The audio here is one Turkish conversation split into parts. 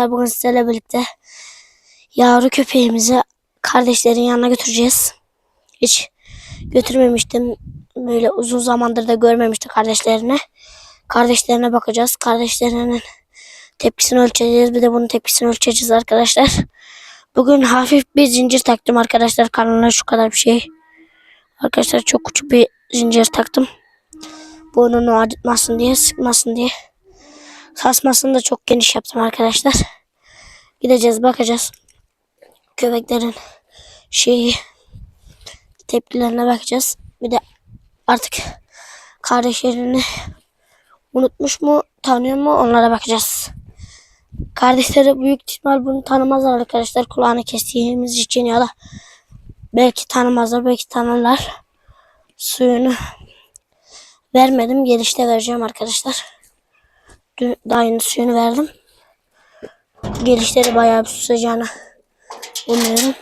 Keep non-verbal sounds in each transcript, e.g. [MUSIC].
Bugün sizlerle birlikte yavru köpeğimizi kardeşlerin yanına götüreceğiz. Hiç götürmemiştim. Böyle uzun zamandır da görmemişti kardeşlerini. Kardeşlerine bakacağız. Kardeşlerinin tepkisini ölçeceğiz. Bir de bunun tepkisini ölçeceğiz arkadaşlar. Bugün hafif bir zincir taktım arkadaşlar. Karnına şu kadar bir şey. Arkadaşlar çok küçük bir zincir taktım. Burnunu acıtmasın diye, sıkmasın diye. Sasmasını da çok geniş yaptım arkadaşlar. Gideceğiz bakacağız. Köpeklerin şeyi tepkilerine bakacağız. Bir de artık kardeşlerini unutmuş mu tanıyor mu onlara bakacağız. Kardeşleri büyük ihtimal bunu tanımazlar arkadaşlar. Kulağını kestiğimiz için ya da belki tanımazlar belki tanırlar. Suyunu vermedim. Gelişte vereceğim arkadaşlar. Daha yeni suyunu verdim. Gelişleri bayağı bir susacağını umuyorum.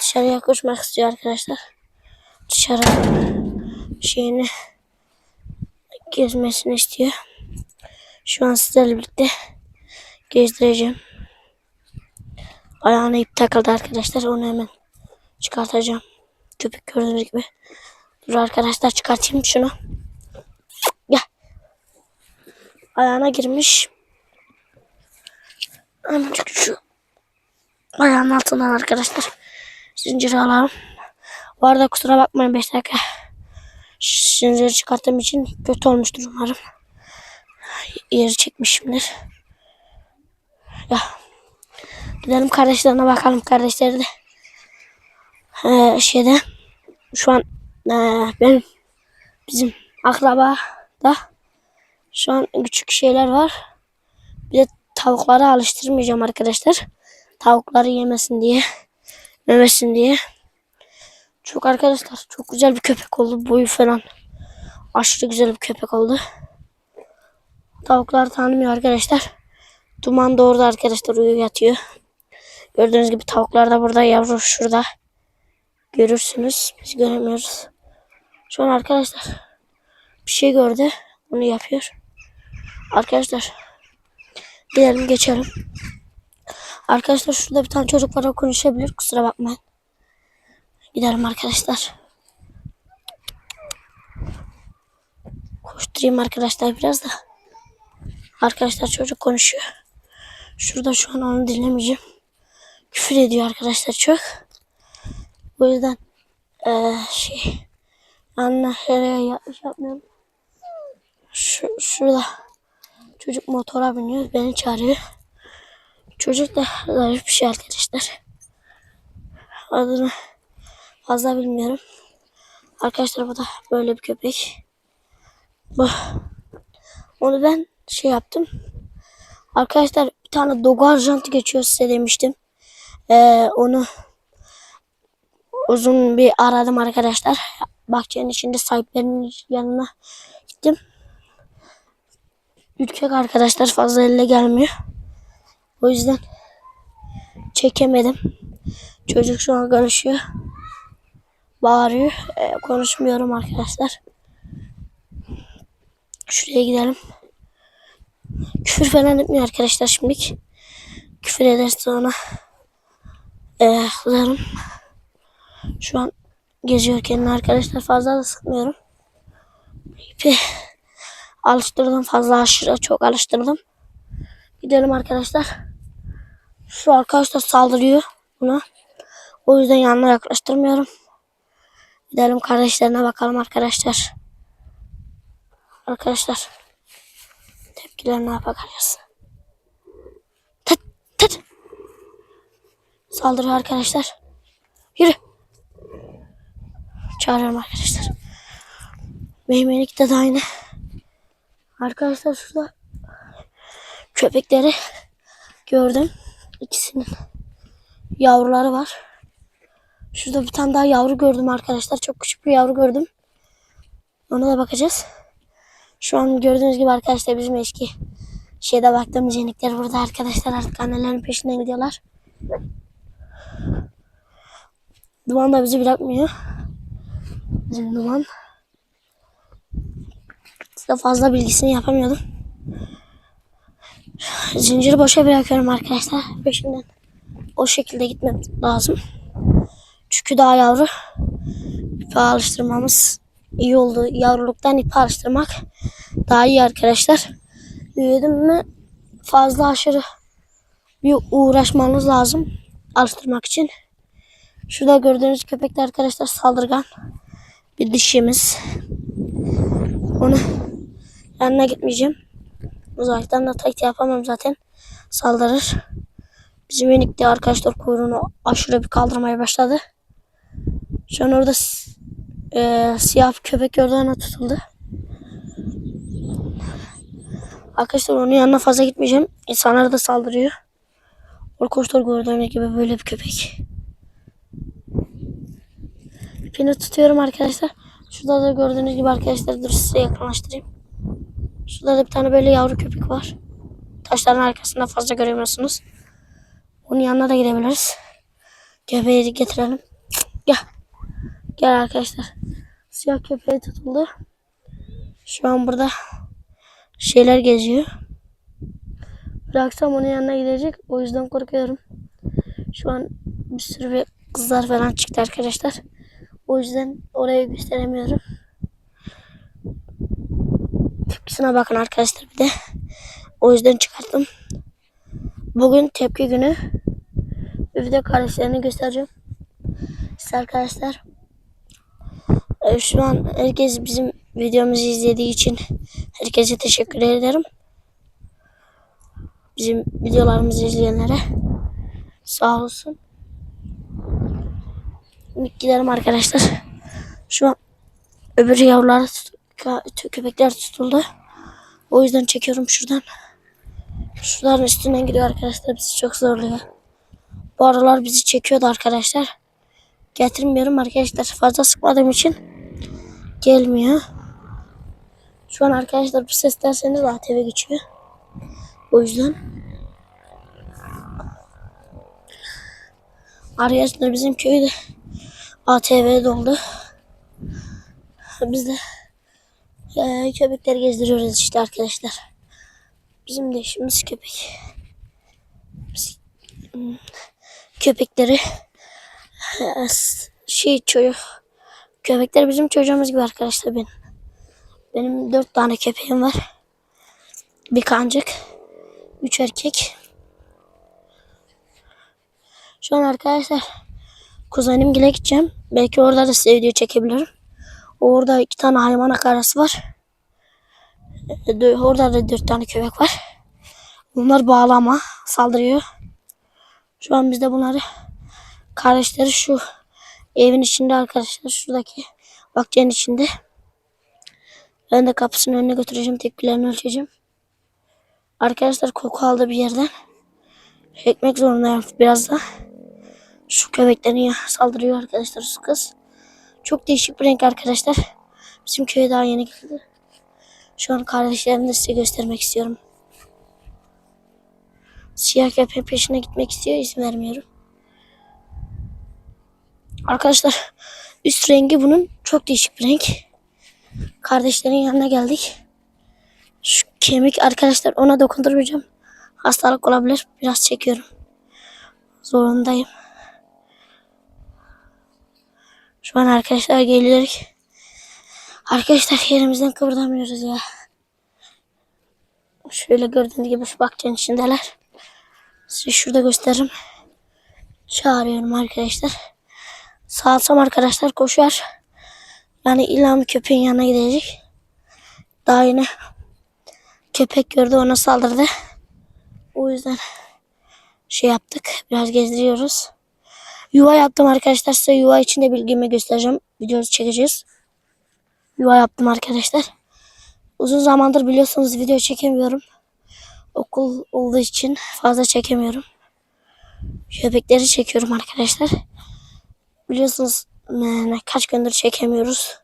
Dışarıya koşmak istiyor arkadaşlar. Dışarı şeyini gezmesini istiyor. Şu an sizlerle birlikte gezdireceğim. Ayağına ip takıldı arkadaşlar. Onu hemen çıkartacağım. Köpek gördüğünüz gibi. Dur arkadaşlar çıkartayım şunu. Gel. Ayağına girmiş. Hemencik şu ayağın altından arkadaşlar zinciri alalım. Bu arada kusura bakmayın 5 dakika zinciri çıkarttığım için kötü olmuştur umarım. Yeri çekmişimdir. Ya. Gidelim kardeşlerine bakalım. Kardeşleri de ee, şeyde şu an ee, benim bizim akraba da şu an küçük şeyler var. Bir de tavukları alıştırmayacağım arkadaşlar. Tavukları yemesin diye. [LAUGHS] Yemesin diye. Çok arkadaşlar çok güzel bir köpek oldu. Boyu falan. Aşırı güzel bir köpek oldu. Tavuklar tanımıyor arkadaşlar. Duman da arkadaşlar uyuyor yatıyor. Gördüğünüz gibi tavuklar da burada yavru şurada. Görürsünüz. Biz göremiyoruz. Şu an arkadaşlar bir şey gördü. Bunu yapıyor. Arkadaşlar gidelim geçelim. Arkadaşlar şurada bir tane çocuk var o konuşabilir. Kusura bakmayın. Gidelim arkadaşlar. Koşturayım arkadaşlar biraz da. Arkadaşlar çocuk konuşuyor. Şurada şu an onu dinlemeyeceğim. Küfür ediyor arkadaşlar çok. O yüzden eee şey anne nereye ya- yapmıyorum. Şu, şurada çocuk motora biniyor. Beni çağırıyor. Çocuk da zarif bir şey arkadaşlar. Adını fazla bilmiyorum. Arkadaşlar bu da böyle bir köpek. Bu. Onu ben şey yaptım. Arkadaşlar bir tane Dogo Arjanti geçiyor size demiştim. Ee, onu uzun bir aradım arkadaşlar. Bahçenin içinde sahiplerinin yanına gittim. Ürkek arkadaşlar fazla elle gelmiyor. O yüzden çekemedim. Çocuk şu an konuşuyor. Bağırıyor. Ee, konuşmuyorum arkadaşlar. Şuraya gidelim. Küfür falan etmiyor arkadaşlar şimdilik. Küfür ederse ona ee, kızarım. Şu an geziyor kendini arkadaşlar. Fazla da sıkmıyorum. İpi alıştırdım. Fazla aşırı çok alıştırdım. Gidelim arkadaşlar. Şu arkadaşlar saldırıyor buna. O yüzden yanına yaklaştırmıyorum. Gidelim kardeşlerine bakalım arkadaşlar. Arkadaşlar. Tepkilerine bakacağız. Tıt tıt. Saldırıyor arkadaşlar. Yürü. Çağırıyorum arkadaşlar. Meymelik de aynı. Arkadaşlar şurada köpekleri gördüm. İkisinin yavruları var. Şurada bir tane daha yavru gördüm arkadaşlar. Çok küçük bir yavru gördüm. Ona da bakacağız. Şu an gördüğünüz gibi arkadaşlar bizim eski şeyde baktığımız yenikler burada arkadaşlar artık annelerin peşinden gidiyorlar. Duman da bizi bırakmıyor. Bizim duman. Size fazla bilgisini yapamıyordum. Zinciri boşa bırakıyorum arkadaşlar. Peşinden o şekilde gitmem lazım. Çünkü daha yavru. İpe alıştırmamız iyi oldu. Yavruluktan ipe alıştırmak daha iyi arkadaşlar. Büyüdüm mü fazla aşırı bir uğraşmanız lazım alıştırmak için. Şurada gördüğünüz köpek de arkadaşlar saldırgan bir dişimiz. Onu yanına gitmeyeceğim. Uzaktan da tek yapamam zaten. Saldırır. Bizim minik de arkadaşlar kuyruğunu aşırı bir kaldırmaya başladı. Şu an orada e, siyah bir köpek gördü ona tutuldu. Arkadaşlar onun yanına fazla gitmeyeceğim. İnsanlara da saldırıyor. Arkadaşlar gördüğünüz gibi böyle bir köpek. İpini tutuyorum arkadaşlar. Şurada da gördüğünüz gibi arkadaşlar dur size yakınlaştırayım. Şurada da bir tane böyle yavru köpek var. Taşların arkasında fazla göremiyorsunuz. Onun yanına da gidebiliriz. Köpeği getirelim. Gel. Gel arkadaşlar. Siyah köpeği tutuldu. Şu an burada şeyler geziyor. Bıraksam onun yanına gidecek. O yüzden korkuyorum. Şu an bir sürü bir kızlar falan çıktı arkadaşlar. O yüzden orayı gösteremiyorum. Tepkisine bakın arkadaşlar bir de. O yüzden çıkarttım. Bugün tepki günü. Bir de kardeşlerini göstereceğim. Size arkadaşlar. e, Şu an herkes bizim videomuzu izlediği için herkese teşekkür ederim. Bizim videolarımızı izleyenlere sağ olsun. Gidelim arkadaşlar. Şu an öbür yavrular tut- köpekler tutuldu. O yüzden çekiyorum şuradan. Şuraların üstünden gidiyor arkadaşlar. Bizi çok zorluyor. Bu aralar bizi çekiyordu arkadaşlar. Getirmiyorum arkadaşlar. Fazla sıkmadığım için gelmiyor. Şu an arkadaşlar bu ses derseniz ATV geçiyor. O yüzden. Arkadaşlar bizim köyde ATV doldu. Biz de eee, köpekleri gezdiriyoruz işte arkadaşlar. Bizim de işimiz köpek. Biz, hmm, köpekleri şey çocuk köpekler bizim çocuğumuz gibi arkadaşlar benim. Benim dört tane köpeğim var. Bir kancık. Üç erkek. Şu an arkadaşlar kuzenim gideceğim. Belki orada da size video çekebilirim. Orada iki tane hayvan akarası var. E, Orada da dört tane köpek var. Bunlar bağlama saldırıyor. Şu an biz de bunları kardeşleri şu evin içinde arkadaşlar şuradaki bahçenin içinde. Ben de kapısının önüne götüreceğim. Tepkilerini ölçeceğim. Arkadaşlar koku aldı bir yerden. Çekmek zorundayım biraz da. Şu köpeklerin ya saldırıyor arkadaşlar şu kız. Çok değişik bir renk arkadaşlar. Bizim köye daha yeni geldi. Şu an kardeşlerimi de size göstermek istiyorum. Siyah köpeğin peşine gitmek istiyor. izin vermiyorum. Arkadaşlar üst rengi bunun çok değişik bir renk. Kardeşlerin yanına geldik. Şu kemik arkadaşlar ona dokundurmayacağım. Hastalık olabilir. Biraz çekiyorum. Zorundayım. Şu an arkadaşlar geliyoruz. Arkadaşlar yerimizden kıpırdamıyoruz ya. Şöyle gördüğünüz gibi şu bahçenin içindeler. Size şurada gösteririm. Çağırıyorum arkadaşlar. Sağalsam arkadaşlar koşar. Yani illa köpeğin yanına gidecek. Daha yine köpek gördü ona saldırdı. O yüzden şey yaptık. Biraz gezdiriyoruz. Yuva yaptım arkadaşlar. Size yuva içinde bilgimi göstereceğim. Videosu çekeceğiz. Yuva yaptım arkadaşlar. Uzun zamandır biliyorsunuz video çekemiyorum. Okul olduğu için fazla çekemiyorum. Köpekleri çekiyorum arkadaşlar. Biliyorsunuz kaç gündür çekemiyoruz.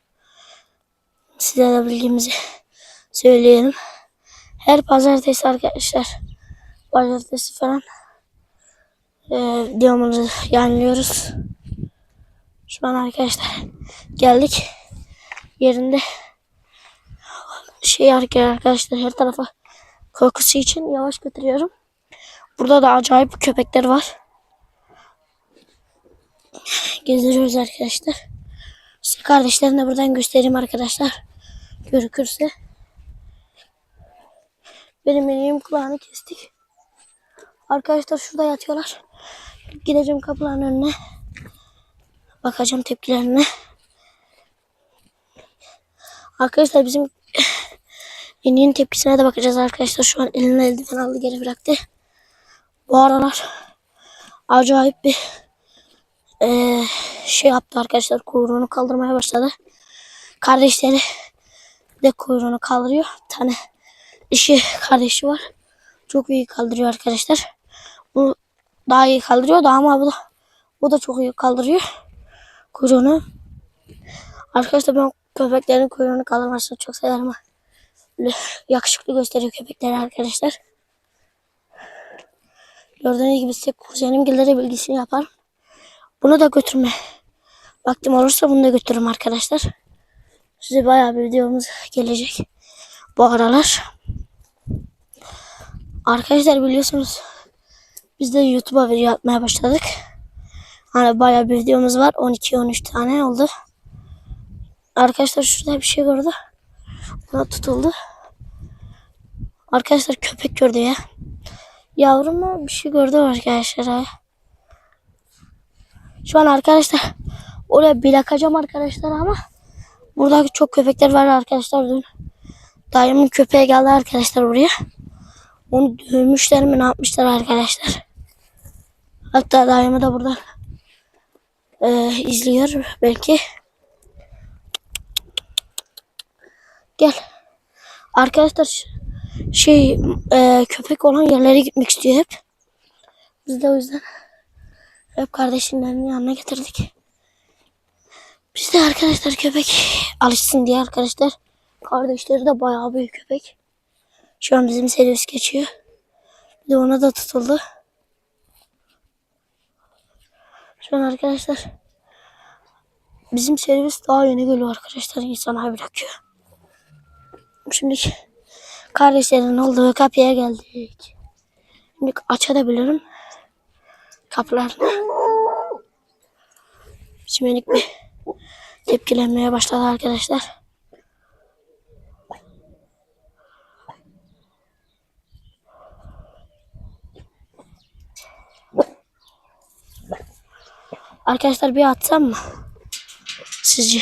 Size de bilgimizi söyleyelim. Her pazartesi arkadaşlar. Pazartesi falan e, videomuzu yayınlıyoruz. Şu an arkadaşlar geldik. Yerinde şey arkadaşlar her tarafa Korkusu için yavaş götürüyorum. Burada da acayip köpekler var. Gezdiriyoruz arkadaşlar. Size kardeşlerini de buradan göstereyim arkadaşlar. Görükürse. Benim elim kulağını kestik. Arkadaşlar şurada yatıyorlar. Gideceğim kapıların önüne. Bakacağım tepkilerine. Arkadaşlar bizim iniğin tepkisine de bakacağız arkadaşlar. Şu an eline eldiven aldı geri bıraktı. Bu aralar acayip bir eee, şey yaptı arkadaşlar. Kuyruğunu kaldırmaya başladı. Kardeşleri de kuyruğunu kaldırıyor. Bir tane dişi kardeşi var. Çok iyi kaldırıyor arkadaşlar. Bu daha iyi kaldırıyor da ama bu da, bu da çok iyi kaldırıyor kuyruğunu. Arkadaşlar ben köpeklerin kuyruğunu kaldırmasını çok severim. Böyle yakışıklı gösteriyor köpekleri arkadaşlar. Gördüğünüz gibi size kuzenimgillere bilgisini yaparım. Bunu da götürme. Vaktim olursa bunu da götürürüm arkadaşlar. Size bayağı bir videomuz gelecek. Bu aralar. Arkadaşlar biliyorsunuz biz de YouTube'a video atmaya başladık. Hani bayağı bir videomuz var. 12-13 tane oldu. Arkadaşlar şurada bir şey gördü. Buna tutuldu. Arkadaşlar köpek gördü ya. Yavrum bir şey gördü arkadaşlar. Şu an arkadaşlar oraya bir bakacağım arkadaşlar ama burada çok köpekler var arkadaşlar. Dün dayımın köpeği geldi arkadaşlar oraya. Onu dövmüşler mi ne yapmışlar arkadaşlar. Hatta dayımı da burada e, izliyor belki. Gel. Arkadaşlar şey e, köpek olan yerlere gitmek istiyor hep. Biz de o yüzden hep kardeşlerinin yanına getirdik. Biz de arkadaşlar köpek alışsın diye arkadaşlar. Kardeşleri de bayağı büyük köpek. Şu an bizim servis geçiyor. Bir de ona da tutuldu. Şu an arkadaşlar bizim servis daha yeni geliyor arkadaşlar. İnsanlar bırakıyor. Şimdi kardeşlerin olduğu kapıya geldik. Şimdi açabilirim kapılarını. Şimdi bir tepkilenmeye başladı arkadaşlar. Arkadaşlar bir atsam mı? Sizce?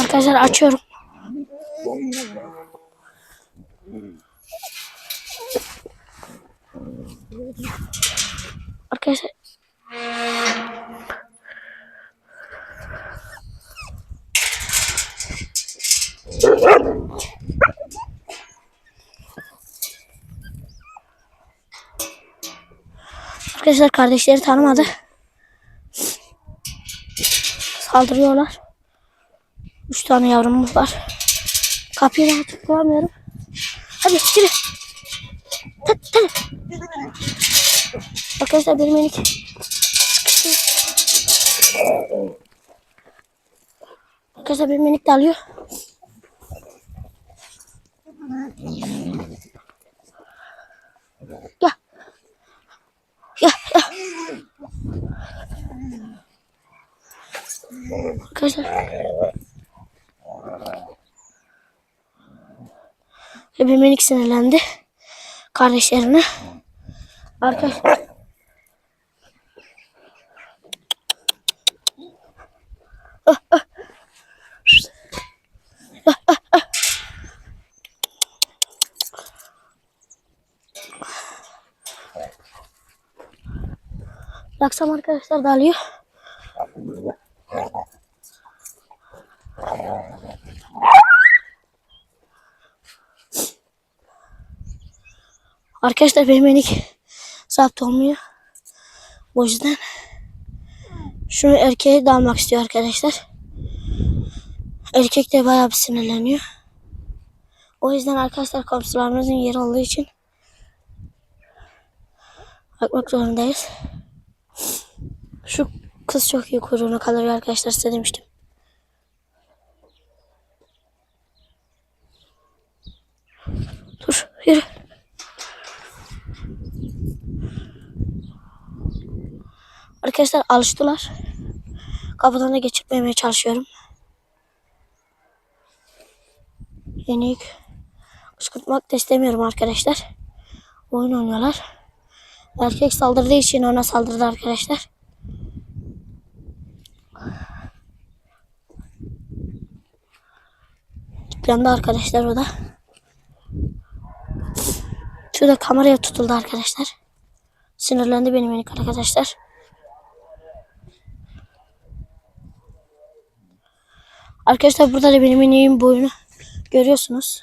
Arkadaşlar açıyorum. Arkadaşlar Arkadaşlar kardeşleri tanımadı. Saldırıyorlar. Üç tane yavrumuz var. Kapıyı daha tıklayamıyorum. Hadi gire. Tak tak. Arkadaşlar benim minik. Arkadaşlar benim minik de alıyor. Gel. Gel gel. Arkadaşlar. Ebemenik sinirlendi. Kardeşlerine. Arkadaşlar. Baksam arkadaşlar dalıyor. Arkadaşlar benim enik zapt olmuyor. O yüzden şunu erkeğe dalmak istiyor arkadaşlar. Erkek de bayağı bir sinirleniyor. O yüzden arkadaşlar komşularımızın yeri olduğu için Bakmak zorundayız. Şu kız çok iyi kuyruğunu kalıyor arkadaşlar size demiştim. Dur yürü. Arkadaşlar alıştılar. Kapıdan da geçirmemeye çalışıyorum. Yenik kışkırtmak da istemiyorum arkadaşlar. Oyun oynuyorlar. Erkek saldırdığı için ona saldırdı arkadaşlar. Yandı arkadaşlar o da. Şurada kameraya tutuldu arkadaşlar. Sinirlendi benim minik arkadaşlar. Arkadaşlar burada da benim miniğin boyunu görüyorsunuz.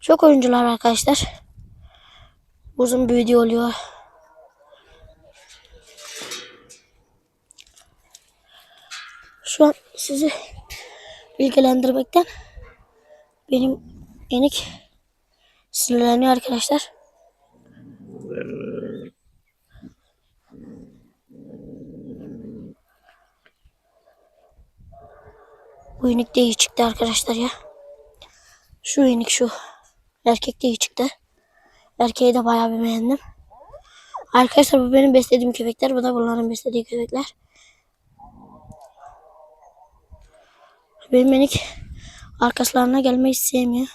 Çok oyuncular arkadaşlar. Uzun bir video oluyor. Şu an sizi bilgilendirmekten benim enik sinirleniyor arkadaşlar. Bu inik de iyi çıktı arkadaşlar ya. Şu inik şu. Erkek de iyi çıktı. Erkeği de bayağı bir beğendim. Arkadaşlar bu benim beslediğim köpekler. Bu da bunların beslediği köpekler. Benim minik arkaslarına gelmeyi sevmiyor.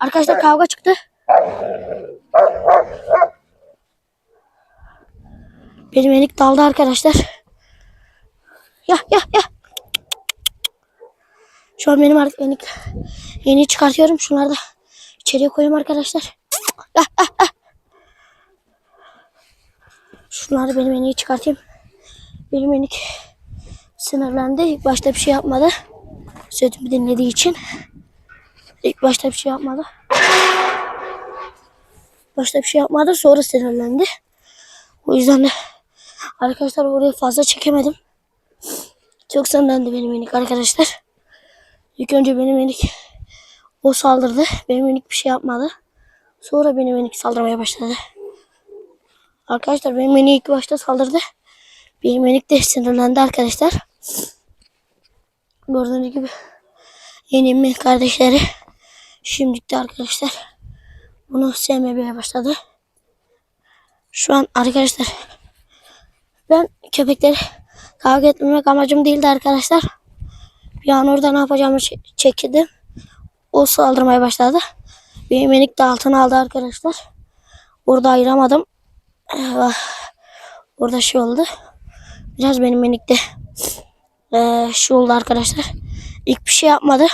Arkadaşlar kavga çıktı. Benim enik daldı arkadaşlar. Ya ya ya. Şu an benim artık enik yeni çıkartıyorum. Şunları da içeriye koyayım arkadaşlar. Ya. Şunları benim eniği çıkartayım. Benim enik sinirlendi. Başta bir şey yapmadı. Sözümü dinlediği için. İlk başta bir şey yapmadı. Başta bir şey yapmadı. Sonra sinirlendi. O yüzden de arkadaşlar orayı fazla çekemedim. Çok sinirlendi benim minik arkadaşlar. İlk önce benim minik o saldırdı. Benim minik bir şey yapmadı. Sonra benim minik saldırmaya başladı. Arkadaşlar benim minik ilk başta saldırdı. Benim minik de sinirlendi arkadaşlar. Gördüğünüz gibi yenimin kardeşleri Şimdi de arkadaşlar bunu sevmemeye başladı. Şu an arkadaşlar ben köpekleri kavga etmemek amacım değildi arkadaşlar. Bir an orada ne yapacağımı çe- çektim. O saldırmaya başladı. Benim minik de altına aldı arkadaşlar. Orada ayıramadım. Orada şey oldu. Biraz benim minik de eee, şey oldu arkadaşlar. İlk bir şey yapmadı.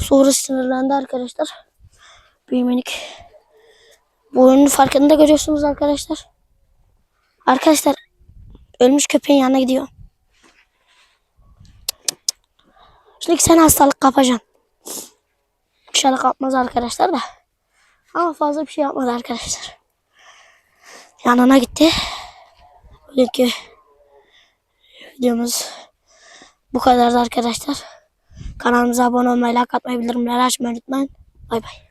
Sonra sinirlendi arkadaşlar. Bir minik. Bu oyunun farkında görüyorsunuz arkadaşlar. Arkadaşlar ölmüş köpeğin yanına gidiyor. Şimdi sen hastalık kapacaksın. İnşallah kapmaz arkadaşlar da. Ama fazla bir şey yapmadı arkadaşlar. Yanına gitti. Bugünkü videomuz bu kadardı arkadaşlar. Kanalımıza abone olmayı, like atmayı, bildirimleri açmayı unutmayın. Bay bay.